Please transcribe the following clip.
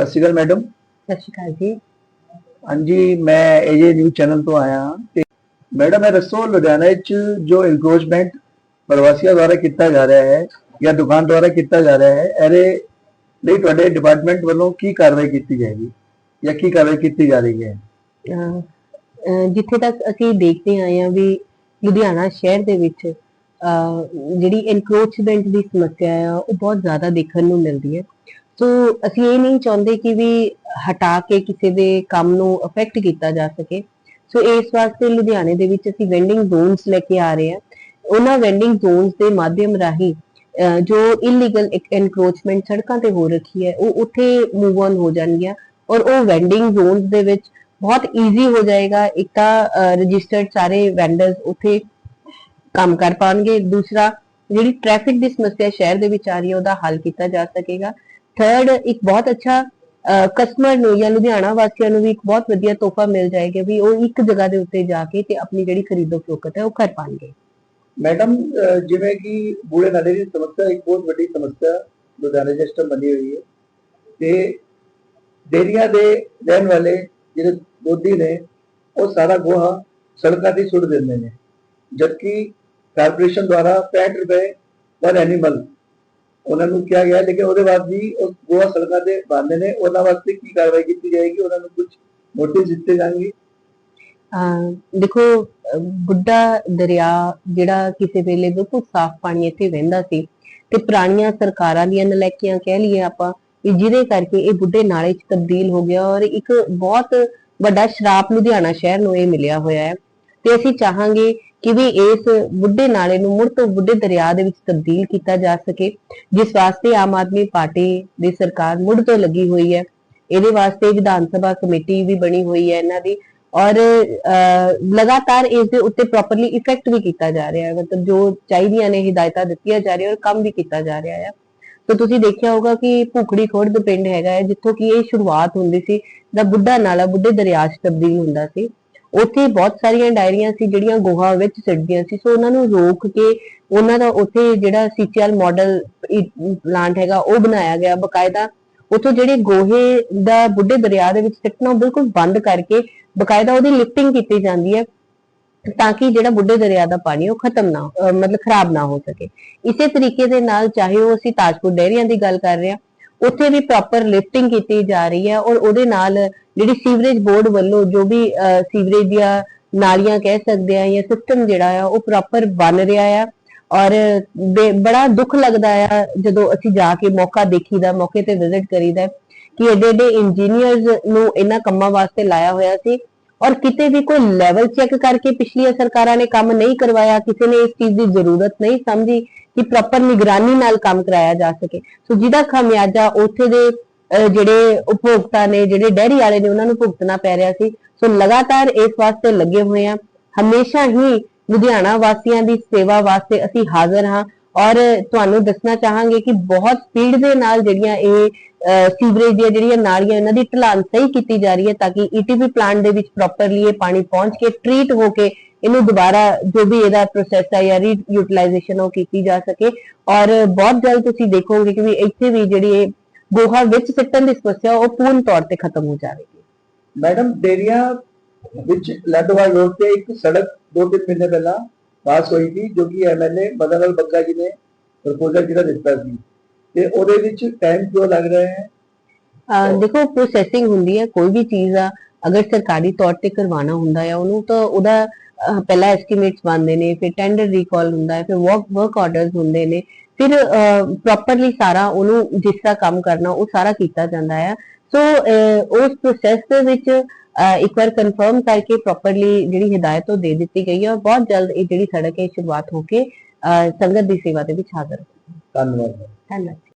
ਸਤਿ ਸ਼੍ਰੀ ਅਕਾਲ ਮੈਡਮ। ਸਤਿ ਸ਼੍ਰੀ ਅਕਾਲ ਜੀ। ਹਾਂਜੀ ਮੈਂ ਏਜੇ ਨਿਊਜ਼ ਚੈਨਲ ਤੋਂ ਆਇਆ ਤੇ ਮੈਡਮ ਇਹ ਦੱਸੋ ਲੁਧਿਆਣਾ ਵਿੱਚ ਜੋ ਇਨਕਰੋਚਮੈਂਟ ਪ੍ਰਵਾਸੀਆਂ ਦੁਆਰਾ ਕੀਤਾ ਜਾ ਰਿਹਾ ਹੈ ਜਾਂ ਦੁਕਾਨ ਦੁਆਰਾ ਕੀਤਾ ਜਾ ਰਿਹਾ ਹੈ ਇਹਦੇ ਲਈ ਤੁਹਾਡੇ ਡਿਪਾਰਟਮੈਂਟ ਵੱਲੋਂ ਕੀ ਕਾਰਵਾਈ ਕੀਤੀ ਜਾਏਗੀ ਜਾਂ ਕੀ ਕਾਰਵਾਈ ਕੀਤੀ ਜਾ ਰਹੀ ਹੈ? ਜਿੱਥੇ ਤੱਕ ਅਸੀਂ ਦੇਖਦੇ ਆਏ ਹਾਂ ਵੀ ਲੁਧਿਆਣਾ ਸ਼ਹਿਰ ਦੇ ਵਿੱਚ ਜਿਹੜੀ ਐਨਕਰੋਚਮੈਂਟ ਦੀ ਸਮੱਸਿਆ ਆ ਉਹ ਬਹੁਤ ਜ਼ਿਆਦਾ ਦੇਖਣ ਨੂੰ ਮਿਲਦੀ ਹੈ। ਸੋ ਅਸੀਂ ਇਹ ਨਹੀਂ ਚਾਹੁੰਦੇ ਕਿ ਵੀ ਹਟਾ ਕੇ ਕਿਸੇ ਦੇ ਕੰਮ ਨੂੰ ਅਫੈਕਟ ਕੀਤਾ ਜਾ ਸਕੇ। ਸੋ ਇਸ ਵਾਸਤੇ ਲੁਧਿਆਣੇ ਦੇ ਵਿੱਚ ਅਸੀਂ ਵੈਂਡਿੰਗ ਜ਼ੋਨਸ ਲੈ ਕੇ ਆ ਰਹੇ ਹਾਂ। ਉਹਨਾਂ ਵੈਂਡਿੰਗ ਜ਼ੋਨਸ ਦੇ ਮਾਧਿਅਮ ਰਾਹੀਂ ਜੋ ਇਲੀਗਲ ਐਨਕਰੋਚਮੈਂਟ ਸੜਕਾਂ ਤੇ ਹੋ ਰੱਖੀ ਹੈ, ਉਹ ਉੱਥੇ ਮੂਵ ਔਨ ਹੋ ਜਾਣਗੀਆਂ ਔਰ ਉਹ ਵੈਂਡਿੰਗ ਜ਼ੋਨਸ ਦੇ ਵਿੱਚ ਬਹੁਤ ਈਜ਼ੀ ਹੋ ਜਾਏਗਾ। ਇੱਕ ਤਾਂ ਰਜਿਸਟਰਡ ਸਾਰੇ ਵੈਂਡਰਸ ਉੱਥੇ ਕੰਮ ਕਰ ਪਾਣਗੇ। ਦੂਸਰਾ, ਜਿਹੜੀ ਟ੍ਰੈਫਿਕ ਦੀ ਸਮੱਸਿਆ ਸ਼ਹਿਰ ਦੇ ਵਿੱਚ ਆ ਰਹੀ ਹੈ, ਉਹਦਾ ਹੱਲ ਕੀਤਾ ਜਾ ਸਕੇਗਾ। ਥਰਡ ਇੱਕ ਬਹੁਤ ਅੱਛਾ ਕਸਟਮਰ ਨੂੰ ਜਾਂ ਲੁਧਿਆਣਾ ਵਾਸੀਆਂ ਨੂੰ ਵੀ ਇੱਕ ਬਹੁਤ ਵਧੀਆ ਤੋਹਫਾ ਮਿਲ ਜਾਏਗਾ ਵੀ ਉਹ ਇੱਕ ਜਗ੍ਹਾ ਦੇ ਉੱਤੇ ਜਾ ਕੇ ਤੇ ਆਪਣੀ ਜਿਹੜੀ ਖਰੀਦੋ ਫਰੋਖਤ ਹੈ ਉਹ ਕਰ ਪਾਣਗੇ। ਮੈਡਮ ਜਿਵੇਂ ਕਿ ਬੂੜੇ ਨਾਲੇ ਦੀ ਸਮੱਸਿਆ, ਇੱਕ ਬਹੁਤ ਵੱਡੀ ਸਮੱਸਿਆ ਲੁਧਿਆਣਾ ਦੇ ਬਣੀ ਹੋਈ ਹੈ। ਤੇ ਡੇਰੀਆਂ ਦੇ ਰਹਿਣ ਵਾਲੇ ਜਿਹੜੇ ਦੋਧੀ ਨੇ, ਉਹ ਸਾਰਾ ਗੋਹਾ ਸੜਕਾਂ ਤੇ ਸੁੱਟ ਦਿੰਦੇ ਨੇ। ਜਦਕਿ ਕਾਰਪੋਰੇਸ਼ਨ ਦੁਆਰਾ 65 ਰੁਪਏ ਪਰ ਐਨੀਮਲ ਉਹਨਾਂ ਨੂੰ ਕਿਹਾ ਗਿਆ ਲੇਕਿਨ ਉਹਦੇ ਬਾਅਦ ਵੀ ਉਹ ਗੋਹਾ ਸੜਕਾਂ ਤੇ ਬੰਦੇ ਨੇ, ਉਹਨਾਂ ਵਾਸਤੇ ਕੀ ਕਾਰਵਾਈ ਕੀਤੀ ਜਾਏਗੀ? ਉਹਨਾਂ ਨੂੰ ਕੁਝ ਨੋਟਿਸ ਦਿੱਤੇ ਜਾਣਗੇ? ਦੇਖੋ, ਬੁੱਢਾ ਦਰਿਆ ਜਿਹੜਾ ਕਿਸੇ ਵੇਲੇ ਬਿਲਕੁਲ ਸਾਫ਼ ਪਾਣੀ ਇੱਥੇ ਵਹਿੰਦਾ ਸੀ ਤੇ ਪੁਰਾਣੀਆਂ ਸਰਕਾਰਾਂ ਦੀਆਂ ਨਲੈਕੀਆਂ ਕਹਿ ਲਈਏ ਆਪਾਂ, ਵੀ ਜਿਹਦੇ ਕਰਕੇ ਇਹ ਬੁੱਢੇ ਨਾਲੇ 'ਚ ਤਬਦੀਲ ਹੋ ਗਿਆ ਔਰ ਇੱਕ ਬਹੁਤ ਵੱਡਾ ਸ਼ਰਾਪ ਲੁਧਿਆਣਾ ਸ਼ਹਿਰ ਨੂੰ ਇਹ ਮਿਲਿਆ ਹੋਇਆ ਹੈ। ਤੇ ਅਸੀਂ ਚਾਹਾਂਗੇ ਕਿ ਵੀ ਇਸ ਬੁੱਢੇ ਨਾਲੇ ਨੂੰ ਮੁੜ ਤੋਂ ਬੁੱਢੇ ਦਰਿਆ ਦੇ ਵਿੱਚ ਤਬਦੀਲ ਕੀਤਾ ਜਾ ਸਕੇ, ਜਿਸ ਵਾਸਤੇ ਆਮ ਆਦਮੀ ਪਾਰਟੀ ਦੀ ਸਰਕਾਰ ਮੁੜ ਤੋਂ ਲੱਗੀ ਹੋਈ ਹੈ। ਇਹਦੇ ਵਾਸਤੇ ਵਿਧਾਨ ਸਭਾ ਕਮੇਟੀ ਵੀ ਬਣੀ ਹੋਈ ਹੈ ਇਹਨਾਂ ਦੀ ਔਰ ਲਗਾਤਾਰ ਇਸ ਦੇ ਉੱਤੇ ਪ੍ਰੋਪਰਲੀ ਇਫੈਕਟ ਵੀ ਕੀਤਾ ਜਾ ਰਿਹਾ ਹੈ। ਮਤਲਬ ਜੋ ਚਾਹੀਦੀਆਂ ਨੇ ਹਿਦਾਇਤਾਂ ਦਿੱਤੀਆਂ ਜਾ ਰਹੀਆਂ ਔਰ ਕੰਮ ਵੀ ਕੀਤਾ ਜਾ ਰਿਹਾ ਹੈ। ਤਾਂ ਤੁਸੀਂ ਦੇਖਿਆ ਹੋਗਾ ਕਿ ਭੁਖੜੀ ਖੋੜ ਪਿੰਡ ਹੈਗਾ ਹੈ, ਜਿੱਥੋਂ ਕਿ ਇਹ ਸ਼ੁਰੂਆਤ ਹੁੰਦੀ ਸੀ, ਦਾ ਬੁੱਢਾ ਨਾਲਾ ਬੁੱਢੇ ਦਰਿਆ 'ਚ ਤਬਦੀਲ ਹੁੰਦਾ ਸੀ। ਉੱਥੇ ਬਹੁਤ ਸਾਰੀਆਂ ਡਾਇਰੀਆਂ ਸੀ, ਜਿਹੜੀਆਂ ਗੋਹਾ ਵਿੱਚ ਸਿੱਟਦੀਆਂ ਸੀ। ਸੋ ਉਹਨਾਂ ਨੂੰ ਰੋਕ ਕੇ ਉਹਨਾਂ ਦਾ ਉੱਥੇ ਜਿਹੜਾ ਸੀਚੀਐਲ ਮਾਡਲ ਪਲਾਂਟ ਹੈਗਾ, ਉਹ ਬਣਾਇਆ ਗਿਆ ਬਕਾਇਦਾ। ਉੱਥੋਂ ਜਿਹੜੇ ਗੋਹੇ ਦਾ ਬੁੱਢੇ ਦਰਿਆ ਦੇ ਵਿੱਚ ਸਿੱਟਣਾ ਬਿਲਕੁਲ ਬੰਦ ਕਰਕੇ ਬਕਾਇਦਾ ਉਹਦੀ ਲਿਫਟਿੰਗ ਕੀਤੀ ਜਾਂਦੀ ਹੈ ਤਾਂ ਕਿ ਜਿਹੜਾ ਬੁੱਢੇ ਦਰਿਆ ਦਾ ਪਾਣੀ ਉਹ ਖਤਮ ਨਾ ਮਤਲਬ ਖਰਾਬ ਨਾ ਹੋ ਸਕੇ। ਇਸੇ ਤਰੀਕੇ ਦੇ ਨਾਲ ਚਾਹੇ ਉਹ ਅਸੀਂ ਤਾਜਪੁਰ ਡੈਰੀਆਂ ਦੀ ਗੱਲ ਕਰ ਰਹੇ ਹਾਂ, ਉੱਥੇ ਵੀ ਪ੍ਰੋਪਰ ਲਿਫਟਿੰਗ ਕੀਤੀ ਜਾ ਰਹੀ ਹੈ ਔਰ ਉਹਦੇ ਨਾਲ ਜਿਹੜੀ ਸੀਵਰੇਜ ਬੋਰਡ ਵੱਲੋਂ ਜੋ ਵੀ ਸੀਵਰੇਜ ਦੀਆਂ ਨਾਲੀਆਂ ਕਹਿ ਸਕਦੇ ਆ ਜਾਂ ਸਿਸਟਮ ਜਿਹੜਾ ਆ, ਉਹ ਪ੍ਰੋਪਰ ਬਣ ਰਿਹਾ ਆ ਔਰ ਬੜਾ ਦੁੱਖ ਲੱਗਦਾ ਆ ਜਦੋਂ ਅਸੀਂ ਜਾ ਕੇ ਮੌਕਾ ਦੇਖੀਦਾ, ਮੌਕੇ ਤੇ ਵਿਜ਼ਿਟ ਕਰੀਦਾ ਕਿ ਏਡੇ ਏਡੇ ਇੰਜੀਨੀਅਰਸ ਨੂੰ ਇਹਨਾਂ ਕੰਮਾਂ ਵਾਸਤੇ ਲਾਇਆ ਹੋਇਆ ਸੀ ਔਰ ਕਿਤੇ ਵੀ ਕੋਈ ਲੈਵਲ ਚੈੱਕ ਕਰਕੇ ਪਿਛਲੀਆਂ ਸਰਕਾਰਾਂ ਨੇ ਕੰਮ ਨਹੀਂ ਕਰਵਾਇਆ, ਕਿਸੇ ਨੇ ਇਸ ਚੀਜ਼ ਦੀ ਜ਼ਰੂਰਤ ਨਹੀਂ ਸਮਝੀ ਕਿ ਪ੍ਰੋਪਰ ਨਿਗਰਾਨੀ ਨਾਲ ਕੰਮ ਕਰਾਇਆ ਜਾ ਸਕੇ। ਸੋ ਜਿਹਦਾ ਖਾਮਿਆਜਾ ਉੱਥੇ ਦੇ ਜਿਹੜੇ ਉਪਭੋਗਤਾ ਨੇ, ਜਿਹੜੇ ਡੈਰੀ ਵਾਲੇ ਨੇ, ਉਹਨਾਂ ਨੂੰ ਭੁਗਤਣਾ ਪੈ ਰਿਹਾ ਸੀ। ਸੋ ਲਗਾਤਾਰ ਇਸ ਵਾਸਤੇ ਲੱਗੇ ਹੋਏ ਆ ਹਮੇਸ਼ਾ ਹੀ ਲੁਧਿਆਣਾ ਵਾਸੀਆਂ ਦੀ ਸੇਵਾ ਵਾਸਤੇ ਅਸੀਂ ਹਾਜ਼ਰ ਹਾਂ। ਔਰ ਤੁਹਾਨੂੰ ਦੱਸਣਾ ਚਾਹਾਂਗੇ ਕਿ ਬਹੁਤ ਸਪੀਡ ਦੇ ਨਾਲ ਜਿਹੜੀਆਂ ਇਹ ਸੀਵਰੇਜ ਦੀਆਂ ਜਿਹੜੀਆਂ ਨਾਲੀਆਂ, ਇਹਨਾਂ ਦੀ ਢਲਾਨ ਸਹੀ ਕੀਤੀ ਜਾ ਰਹੀ ਹੈ ਤਾਂ ਕਿ ਈਟੀਪੀ ਪਲਾਂਟ ਦੇ ਵਿੱਚ ਪ੍ਰੋਪਰਲੀ ਇਹ ਪਾਣੀ ਪਹੁੰਚ ਕੇ ਟ੍ਰੀਟ ਹੋ ਕੇ ਇਹਨੂੰ ਦੁਬਾਰਾ ਜੋ ਵੀ ਇਹਦਾ ਪ੍ਰੋਸੈਸ ਹੈ ਜਾਂ ਰੀਯੂਟਿਲਾਈਜੇਸ਼ਨ ਉਹ ਕੀਤੀ ਜਾ ਸਕੇ। ਔਰ ਬਹੁਤ ਜਲਦ ਤੁਸੀਂ ਦੇਖੋਗੇ ਕਿ ਵੀ ਇੱਥੇ ਵੀ ਜਿਹੜੀ ਇਹ ਗੋਹਾ ਵਿੱਚ ਸਿੱਟਣ ਦੀ ਸਮੱਸਿਆ ਉਹ ਪੂਰਨ ਤੌਰ ਤੇ ਖਤਮ ਹੋ ਜਾਵੇਗੀ। ਮੈਡਮ ਡੇਰੀਆਂ ਵਿੱਚ ਲੱਡਵਾਲ ਰੋਡ ਤੇ ਇੱਕ ਸੜਕ ਦੋ ਤਿੰਨ ਮਹੀਨੇ ਪਹਿਲਾਂ ਪਾਸ ਹੋਈ ਸੀ ਜੋ ਕਿ ਐਮਐਲਏ ਮਦਨ ਲਾਲ ਬੱਗਾ ਜੀ ਨੇ ਪ੍ਰਪੋਜ਼ਲ ਜਿਹੜਾ ਦਿੱਤਾ ਸੀ। ਤੇ ਉਹਦੇ ਵਿੱਚ ਟਾਈਮ ਕਿਉਂ ਲੱਗ ਰਿਹਾ ਹੈ? ਦੇਖੋ ਪ੍ਰੋਸੈਸਿੰਗ ਹੁੰਦੀ ਹੈ ਕੋਈ ਵੀ ਚੀਜ਼ ਆ ਅਗਰ ਸਰਕਾਰੀ ਤੌਰ ਤੇ ਕਰਵਾਉਣਾ ਹੁੰਦਾ ਹੈ ਉਹਨੂੰ ਤਾਂ ਉਹਦਾ ਪਹਿਲਾਂ ਐਸਟੀਮੇਟਸ ਬਣਦੇ ਨੇ ਫਿਰ ਟੈਂਡਰ ਰੀਕਾਲ ਹੁੰਦਾ ਹੈ ਫਿਰ ਵਰਕ ਵਰਕ ਆਰਡਰਸ ਹੁੰਦੇ ਨੇ ਫਿਰ ਪ੍ਰੋਪਰਲੀ ਸਾਰਾ ਉਹਨੂੰ ਜਿਸ ਤਰ੍ਹਾਂ ਕੰਮ ਕਰਨਾ ਉਹ ਸਾਰਾ ਕੀਤਾ ਜਾਂਦਾ ਹੈ ਸੋ ਉਸ ਪ੍ਰੋਸੈਸ ਦੇ ਵਿੱਚ ਇੱਕ ਵਾਰ ਕਨਫਰਮ ਕਰਕੇ ਪ੍ਰੋਪਰਲੀ ਜਿਹੜੀ ਹਦਾਇਤ ਉਹ ਦੇ ਦਿੱਤੀ ਗਈ ਹੈ ਔਰ ਬਹੁਤ ਜਲਦ ਇਹ ਜਿਹੜੀ ਸੜਕ ਹੈ ਸ਼ੁਰੂਆਤ ਹੋ ਕੇ ਸੰਗਤ ਦੀ ਸੇਵਾ ਦੇ ਵਿੱਚ ਹਾਜ਼ਰ ਹੋਵੇਗੀ ਧੰਨਵਾਦ। ਧੰਨਵਾਦ